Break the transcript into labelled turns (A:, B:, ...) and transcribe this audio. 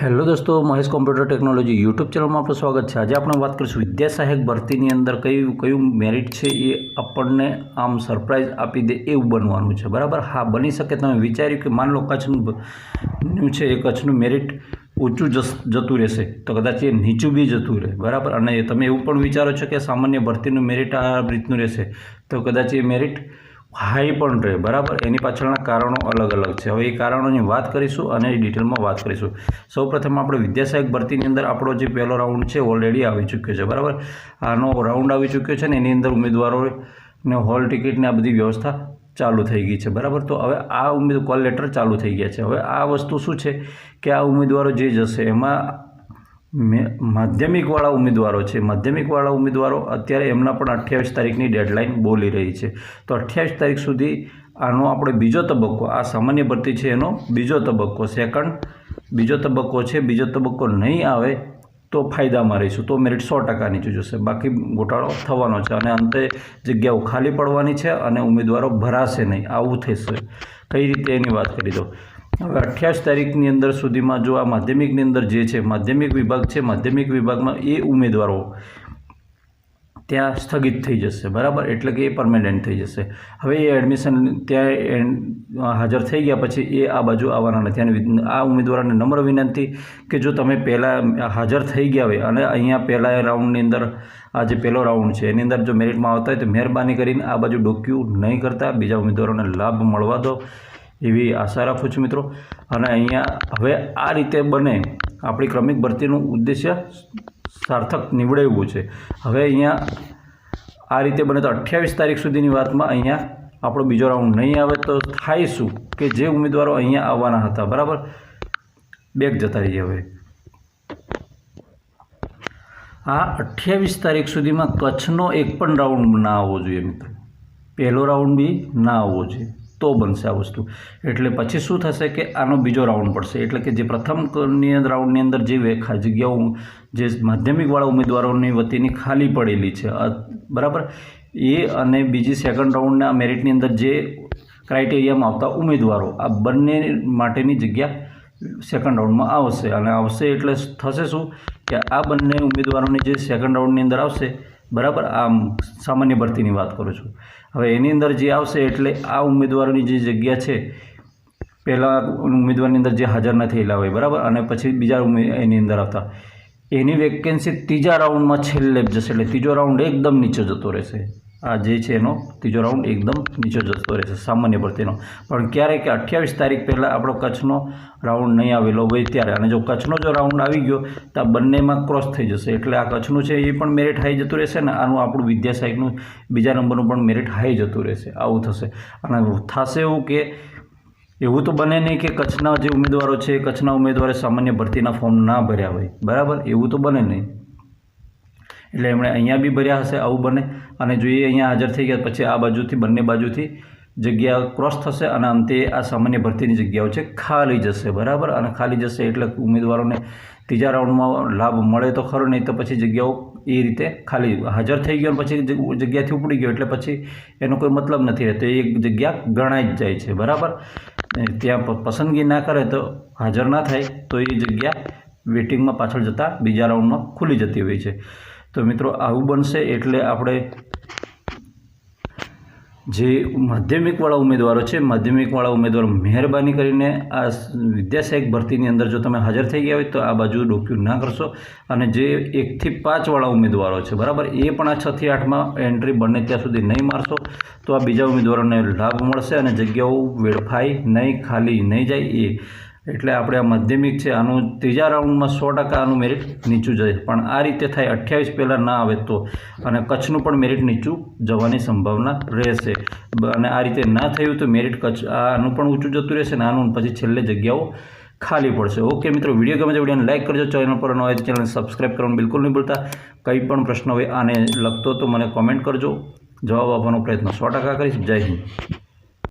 A: Hello દોસ્તો, Mahesh computer technology YouTube ચેનલમાં આપણું સ્વાગત છે. આજે આપણે વાત કરીશું વિદ્યા સહાયક ભરતીની અંદર કયું કયું મેરિટ છે એ આપણને આમ સરપ્રાઇઝ આપી દે એવું બનવાનું છે. બરાબર? હા, બની શકે. તમે વિચાર્યું કે માન લો, કચ્છનું છે એ કચ્છનું મેરિટ ઊંચું જતું રહેશે. તો કદાચ એ નીચું બી જતું રહે. બરાબર? અને તમે એવું પણ વિચારો છો કે સામાન્ય ભરતીનું મેરિટ આ રીતનું રહેશે. તો કદાચ એ મેરિટ હાઈ પણ રહે, બરાબર? એની પાછળના કારણો અલગ અલગ છે. હવે એ કારણોની વાત કરીશું અને ડિટેલમાં વાત કરીશું. સૌપ્રથમ આપણે વિદ્યાસહાયક ભરતીની અંદર આપણો જે પહેલો રાઉન્ડ છે ઓલરેડી આવી ચૂક્યો છે, બરાબર? આનો રાઉન્ડ આવી ચૂક્યો છે ને એની અંદર ઉમેદવારોને હોલ ટિકિટને આ બધી વ્યવસ્થા ચાલુ થઈ ગઈ છે, બરાબર? તો હવે આ ઉમેદ કોલ લેટર ચાલુ થઈ ગયા છે. હવે આ વસ્તુ શું છે કે આ ઉમેદવારો જે જશે, એમાં માધ્યમિકવાળા ઉમેદવારો છે. માધ્યમિકવાળા ઉમેદવારો અત્યારે એમના પણ અઠ્યાવીસ તારીખની ડેડલાઇન બોલી રહી છે. તો અઠ્યાવીસ તારીખ સુધી આનો આપણે બીજો તબક્કો, આ સામાન્ય ભરતી છે એનો બીજો તબક્કો, સેકન્ડ બીજો તબક્કો છે, બીજો તબક્કો નહીં આવે તો ફાયદામાં રહીશું. તો મેરિટ સો ટકા નીચું જશે. બાકી ગોટાળો થવાનો છે અને અંતે જગ્યાઓ ખાલી પડવાની છે અને ઉમેદવારો ભરાશે નહીં. આવું થશે. કઈ રીતે એની વાત કરી દો હવે અઠ્યાવીસ તારીખની અંદર સુધીમાં જો આ માધ્યમિકની અંદર જે છે, માધ્યમિક વિભાગ છે, માધ્યમિક વિભાગમાં એ ઉમેદવારો ત્યાં સ્થગિત થઈ જશે, બરાબર? એટલે કે એ પરમેનન્ટ થઈ જશે. હવે એ એડમિશન ત્યાં હાજર થઈ ગયા પછી એ આ બાજુ આવવાના નથી. અને આ ઉમેદવારોને નમ્ર વિનંતી કે જો તમે પહેલાં હાજર થઈ ગયા હોય અને અહીંયા પહેલાં રાઉન્ડની અંદર આ જે પહેલો રાઉન્ડ છે, એની અંદર જો મેરિટમાં આવતા હોય તો મહેરબાની કરીને આ બાજુ ડોક્યુ નહીં કરતા. બીજા ઉમેદવારોને લાભ મળવા દો. એવી આશા રાખું છું મિત્રો. અને અહીંયા હવે આ રીતે બને આપણી ક્રમિક ભરતીનું ઉદ્દેશ્ય સાર્થક નીવડાવવું છે. હવે અહીંયા આ રીતે બને તો અઠ્યાવીસ તારીખ સુધીની વાતમાં અહીંયા આપણો બીજો રાઉન્ડ નહીં આવે તો થાય શું? કે જે ઉમેદવારો અહીંયા આવવાના હતા, બરાબર? બેગ જતા રહીએ હવે. આ અઠ્યાવીસ તારીખ સુધીમાં કચ્છનો એક પણ રાઉન્ડ ના આવવો જોઈએ મિત્રો. પહેલો રાઉન્ડ બી ના આવવો જોઈએ. તો બનશે આ વસ્તુ. એટલે પછી શું થશે કે આનો બીજો રાઉન્ડ પડશે. એટલે કે જે પ્રથમની રાઉન્ડની અંદર જે વેખા, જગ્યાઓ જે માધ્યમિકવાળા ઉમેદવારોની વતીની ખાલી પડેલી છે. બરાબર? એ અને બીજી સેકન્ડ રાઉન્ડના મેરિટની અંદર જે ક્રાઇટેરિયામાં આવતા ઉમેદવારો, આ બંને માટેની જગ્યા સેકન્ડ રાઉન્ડમાં આવશે. અને આવશે એટલે થશે શું? કે આ બંને ઉમેદવારોની જે સેકન્ડ રાઉન્ડની અંદર આવશે બરાબર? આમ સામાન્ય ભરતીની વાત કરું છું. હવે એની અંદર જે આવશે એટલે આ ઉમેદવારોની જે જગ્યા છે, પહેલાં ઉમેદવારની અંદર જે હાજર ન થયેલા હોય, બરાબર? અને પછી બીજા એની અંદર આવતા. એની વેકેન્સી ત્રીજા રાઉન્ડમાં છેલ્લે જશે, એટલે ત્રીજો રાઉન્ડ એકદમ નીચે જતો રહેશે. આ જે છે એનો ત્રીજો રાઉન્ડ એકદમ નીચે જતો રહેશે, સામાન્ય ભરતીનો પણ ક્યારેક અઠ્યાવીસ તારીખ પહેલાં આપણો કચ્છનો રાઉન્ડ નહીં આવેલો હોય ત્યારે. અને જો કચ્છનો જો રાઉન્ડ આવી ગયો, તો આ બંનેમાં ક્રોસ થઈ જશે. એટલે આ કચ્છનું છે એ પણ મેરિટ હાઈ જતું રહેશે ને આનું આપણું વિદ્યા સહાયકનું બીજા નંબરનું પણ મેરિટ હાઈ જતું રહેશે. આવું થશે. અને થશે એવું કે, એવું તો બને નહીં કે કચ્છના જે ઉમેદવારો છે, કચ્છના ઉમેદવારે સામાન્ય ભરતીના ફોર્મ ના ભર્યા હોય. બરાબર? એવું તો બને નહીં. એટલે એમણે અહીંયા બી ભર્યા હશે, આવું બને. અને જો એ અહીંયા હાજર થઈ ગયા, પછી આ બાજુથી, બંને બાજુથી જગ્યા ક્રોસ થશે અને અંતે આ સામાન્ય ભરતીની જગ્યાઓ છે, ખાલી જશે, બરાબર? અને ખાલી જશે એટલે ઉમેદવારોને ત્રીજા રાઉન્ડમાં લાભ મળે તો ખરો, નહીં તો પછી જગ્યાઓ એ રીતે ખાલી હાજર થઈ ગયો પછી જગ્યાથી ઉપડી ગયો, એટલે પછી એનો કોઈ મતલબ નથી રહેતો. એ જગ્યા ગણાઈ જ જાય છે, બરાબર? ત્યાં પસંદગી ના કરે તો હાજર ના થાય, તો એ જગ્યા વેટિંગમાં પાછળ જતાં બીજા રાઉન્ડમાં ખુલી જતી હોય છે. તો મિત્રો, આવું બનશે એટલે આપણે જે માધ્યમિકવાળા ઉમેદવારો છે, માધ્યમિકવાળા ઉમેદવારો મહેરબાની કરીને આ વિદ્યાસહાયક ભરતીની અંદર જો તમે હાજર થઈ ગયા હોય તો આ બાજુ ડોક્યુ ના કરશો. અને જે એકથી પાંચવાળા ઉમેદવારો છે, બરાબર? એ પણ આ છથી આઠમાં એન્ટ્રી બને ત્યાં સુધી નહીં મારશો. તો આ બીજા ઉમેદવારોને લાભ મળશે અને જગ્યાઓ વેડફાઈ નહીં, ખાલી નહીં જાય એ એટલે આપણે આ માધ્યમિક છે, આનું ત્રીજા રાઉન્ડમાં સો ટકા આનું મેરિટ નીચું જાય. પણ આ રીતે થાય, અઠ્યાવીસ પહેલાં ના આવે તો. અને કચ્છનું પણ મેરિટ નીચું જવાની સંભાવના રહેશે. અને આ રીતે ના થયું તો મેરિટ કચ્છ, આનું પણ ઊંચું જતું રહેશે અને આનું પછી છેલ્લે જગ્યાઓ ખાલી પડશે. ઓકે મિત્રો, વીડિયો ગમે છે વિડીયોને લાઇક કરજો, ચેનલ પર ન હોય તો ચેનલને સબસ્ક્રાઈબ કરવાનું બિલકુલ નહીં ભૂલતા. કંઈ પણ પ્રશ્ન હોય આને લગતો તો મને કોમેન્ટ કરજો. જવાબ આપવાનો પ્રયત્ન સો ટકા કરીશ. જય હિન્દ.